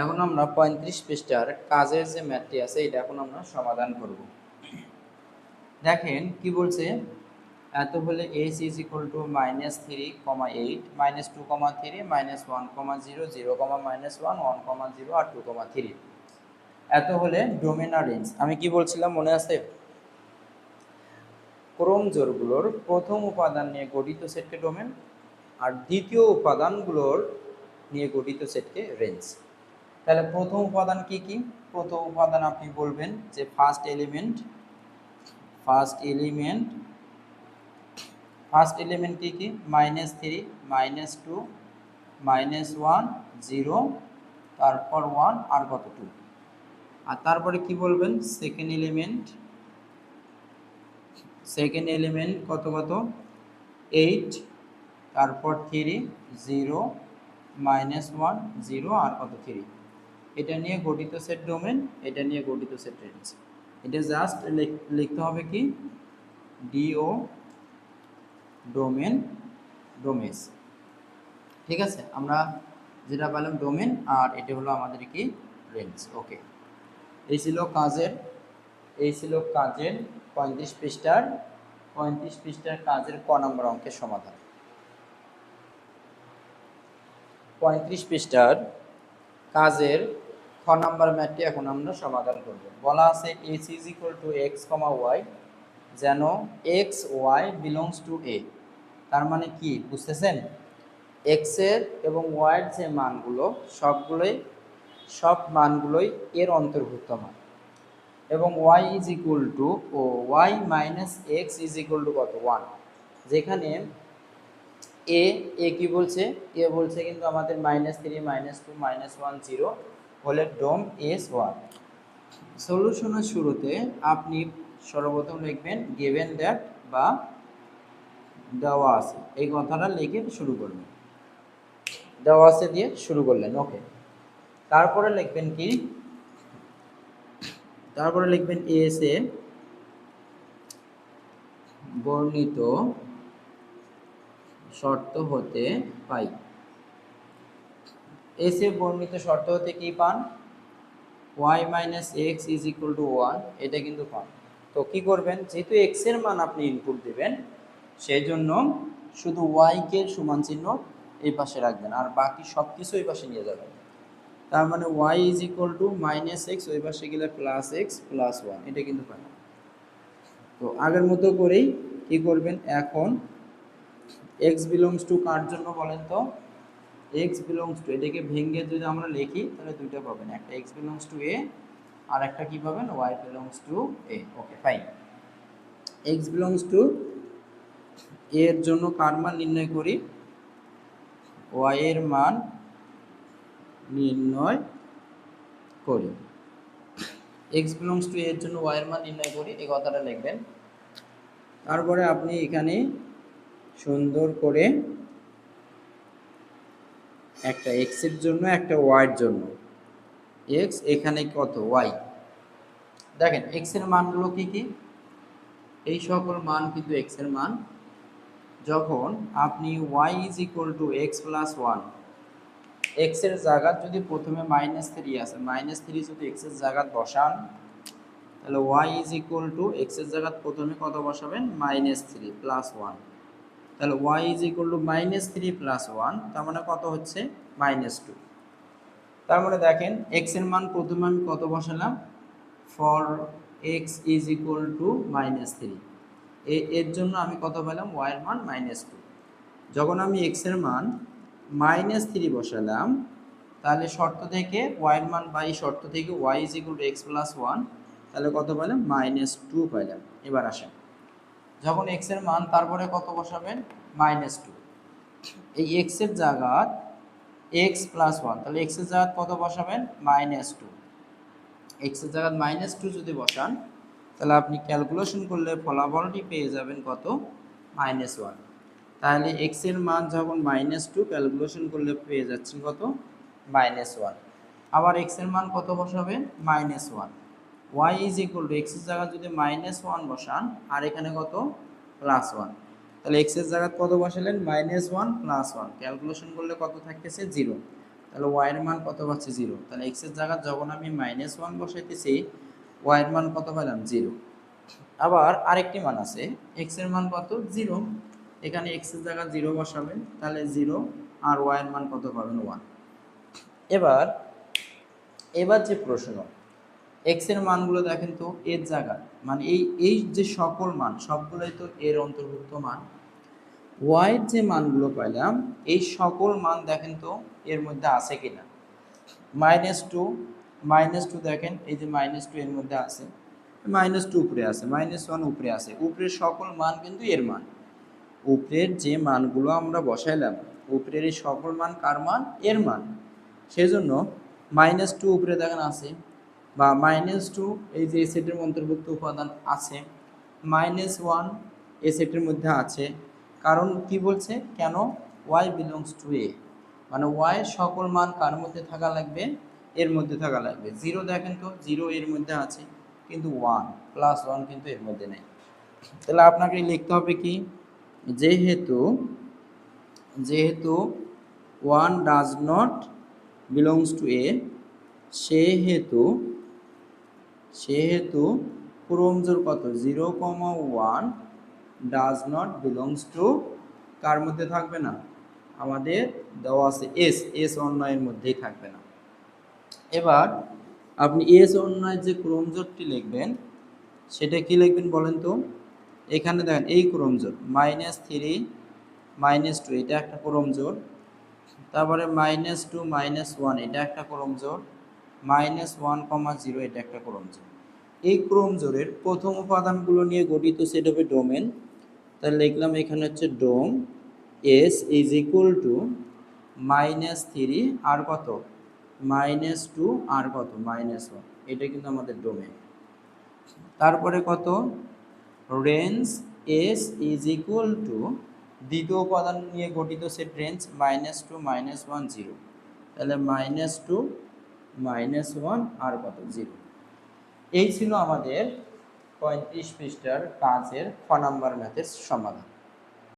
এখন আমরা পঁয়ত্রিশ পৃষ্ঠার কাজের যে ম্যাথটি আছে, এটা এখন আমরা সমাধান করব। দেখেন কি বলছে? এত হলে S is equal to minus three comma eight minus two comma three minus one comma zero zero comma minus one one comma zero R two comma three এত হলে ডোমেন আর রেঞ্জ। আমি কি বলছিলাম মনে আছে? ক্রম জোরগুলোর প্রথম উপাদান নিয়ে গঠিত সেটকে ডোমেন আর দ্বিতীয় উপাদানগুলোর নিয়ে গঠিত সেটকে রেঞ্জ। তাহলে প্রথম উপাদান কি কি? প্রথম উপাদান আপনি বলবেন যে first element first element first element কি কি? Minus three minus two minus one zero তারপর ওয়ান আর কত টু আর তারপরে কি বলবেন? সেকেন্ড এলিমেন্ট সেকেন্ড এলিমেন্ট কত কত? এইট তারপর three zero minus one zero আর কত থ্রি এটা নিয়ে গঠিত সেট ডোমেন এটা নিয়ে গঠিত সেট রেঞ্জ এটা জাস্ট লিখতে হবে কি? ডিও ডোমেন ডোমেস ঠিক আছে? আমরা যেটা পেলাম ডোমেন আর এটা হলো আমাদের কি? রেঞ্জ ওকে এই ছিল কাজের, এই ছিল কাজের পঁয়ত্রিশ পৃষ্ঠার পঁয়ত্রিশ পৃষ্ঠার কাজের ক নম্বর অঙ্কের সমাধান। পঁয়ত্রিশ পৃষ্ঠার কাজের খ নম্বর ম্যাথটি এখন আমরা সমাধান করব। বলা আছে S is equal to X comma Y যেন X Y belongs to A তার মানে কি? বুঝতেছেন? এক্সের এবং ওয়াইয়ের যে মানগুলো, সবগুলোই, সব মানগুলোই এর অন্তর্ভুক্ত মান। এবং Y is equal to O Y minus X is equal to কত? ওয়ান যেখানে এ এ কি বলছে? এ বলছে কিন্তু আমাদের minus three minus two minus one zero হলে ডোম এস ওয়ান। সলিউশনের শুরুতে আপনি সর্বপ্রথম লিখবেন গিভেন দ্যাট বা দেওয়া আছে। এই কথাটা লিখে শুরু করবেন। দেওয়া আছে দিয়ে শুরু করলেন ওকে তারপরে লিখবেন কি? তারপরে লিখবেন এস এ বর্ণিত শর্ত হতে পাই। এস বর্ণিত শর্ত হতে কি পান? Y minus X is equal to one এটা কিন্তু পান। তো কি করবেন? যেহেতু এক্সের মান আপনি ইনপুট দেবেন সেই জন্য শুধু ওয়াইকে সমান চিহ্ন এই পাশে রাখবেন, আর বাকি সব কিছু এই পাশে নিয়ে যাবেন। তার মানে Y is equal to minus X ওই পাশে গেলে প্লাস এক্স প্লাস ওয়ান এটা কিন্তু পাই তো আগের মতো করেই কি করবেন? এখন এক্স বিলংস টু কার জন্য বলেন তো? এক্স বিলংস টু এটাকে ভেঙে যদি আমরা লিখি, তাহলে দুইটা পাবেন। একটা এক্স বিলংস টু এ আর একটা কি পাবেন? Y belongs to A okay fine X belongs to এর জন্য কার মান নির্ণয় করি? ওয়াই এর মান নির্ণয় করি। এক্স বিলংস টু এর জন্য ওয়াই এর মান নির্ণয় করি, এই কথাটা লিখবেন। তারপরে আপনি এখানে সুন্দর করে একটা এক্সের জন্য, একটা ওয়াই এর জন্য। এক্স এখানে কত? ওয়াই দেখেন এক্সের মানগুলো কি কি? এই সকল মান কিন্তু এক্সের মান। যখন আপনি Y is equal to X plus one এক্সের জায়গা যদি প্রথমে মাইনাস থ্রি আসে মাইনাস থ্রি যদি এক্সের জায়গা বসান, তাহলে ওয়াই ইজ ইকুয়াল টু এক্সের জায়গা প্রথমে কত বসাবেন? মাইনাস থ্রি প্লাস ওয়ান তাহলে Y is equal to minus three plus one তার মানে কত হচ্ছে? মাইনাস টু তার মানে দেখেন এক্সের মান প্রথমে আমি কত বসালাম? For X is equal to minus three এর জন্য আমি কত পেলাম? ওয়াই এর মান মাইনাস টু যখন আমি এক্সের মান মাইনাস থ্রি বসালাম, তাহলে শর্ত থেকে ওয়াই এর মান বা এই শর্ত থেকে Y is equal to X plus one তাহলে কত পেলাম? মাইনাস টু পেলাম। এবার আসেন। যখন এক্সের মান তারপরে কত বসাবেন? মাইনাস টু এই এক্সের জায়গা এক্স প্লাস ওয়ান তাহলে এক্সের জায়গা কত বসাবেন? মাইনাস টু এক্সের জায়গা মাইনাস টু যদি বসান, তাহলে আপনি ক্যালকুলেশন করলে ফলাফলটি পেয়ে যাবেন কত? মাইনাস ওয়ান তাহলে এক্সের মান যখন মাইনাস টু ক্যালকুলেশন করলে পেয়ে যাচ্ছেন কত? মাইনাস ওয়ান আবার এক্সের মান কত বসাবেন? Minus one Y is equal to এক্সের জায়গা যদি মাইনাস ওয়ান বসান, আর এখানে কত? প্লাস ওয়ান তাহলে এক্সের জায়গা কত বসালেন? Minus one plus one calculation করলে কত থাকতেছে? জিরো তাহলে ওয়াইয়ের মান কত পাচ্ছি? জিরো তাহলে এক্সের জায়গা যখন আমি মাইনাস ওয়ান বসাইতেছি ওয়াইয়ের মান কত পেলাম? জিরো আবার আরেকটি মান আছে। এক্সের মান কত? জিরো এখানে এক্সের জায়গা জিরো বসাবেন, তাহলে জিরো আর ওয়াইয়ের মান কত পাবেন? ওয়ান এবার এবার যে প্রশ্ন। এক্সের মানগুলো দেখেন তো, এর জায়গা। মানে এই এই যে সকল মান, সবগুলোই তো এর অন্তর্ভুক্ত মান। ওয়াইয়ের যে মানগুলো পাইলাম, এই সকল মান দেখেন তো এর মধ্যে আছে কিনা মাইনাস টু মাইনাস টু দেখেন, এই যে মাইনাস টু এর মধ্যে আছে। মাইনাস টু উপরে আছে মাইনাস ওয়ান উপরে আছে। উপরের সকল মান কিন্তু এর মান। উপরের যে মানগুলো আমরা বসাইলাম, উপরের এই সকল মান কার মান? এর মান। সেজন্য মাইনাস টু উপরে দেখেন আছে। বা মাইনাস টু এই যে সেটের অন্তর্ভুক্ত উপাদান আছে মাইনাস ওয়ান এ সেটের মধ্যে আছে। কারণ কি বলছে? কেন? ওয়াই বিলংস টু এ মানে ওয়াই সকল মান কার মধ্যে থাকা লাগবে? এর মধ্যে থাকা লাগবে। জিরো দেখেন তো জিরো এর মধ্যে আছে, কিন্তু ওয়ান প্লাস ওয়ান কিন্তু এর মধ্যে নেই। তাহলে আপনাকে লিখতে হবে কি? যেহেতু যেহেতু one does not belongs to A সেহেতু সেহেতু ক্রমজোর কত? Zero comma one does not belongs to কার মধ্যে থাকবে না? আমাদের দেওয়া আছে এস। এস অন্যায়ের মধ্যেই থাকবে না। এবার আপনি এস অন্যয়ের যে ক্রমজোরটি লিখবেন, সেটা কি লিখবেন বলেন তো? এখানে দেখেন, এই ক্রমজোর মাইনাস থ্রি মাইনাস টু এটা একটা ক্রমজোর। তারপরে মাইনাস টু মাইনাস ওয়ান এটা একটা ক্রমজোর। মাইনাস ওয়ান কমা জিরো, এটা একটা ক্রমজোর এই ক্রমজোরের প্রথম উপাদানগুলো নিয়ে গঠিত সেট হবে ডোমেন। তাহলে লিখলাম এখানে হচ্ছে dom, S is equal to minus three, আর কত? মাইনাস টু, আর কত? Minus one. এটা কিন্তু আমাদের ডোমেন। তারপরে কত? Range, S is equal to দ্বিতীয় উপাদান নিয়ে গঠিত set range, minus two, minus one, zero. তাহলে মাইনাস টু মাইনাস ওয়ান আর কত? জিরো এই ছিল আমাদের পঁয়ত্রিশ পৃষ্ঠার কাজের খ নাম্বার ম্যাথের সমাধান।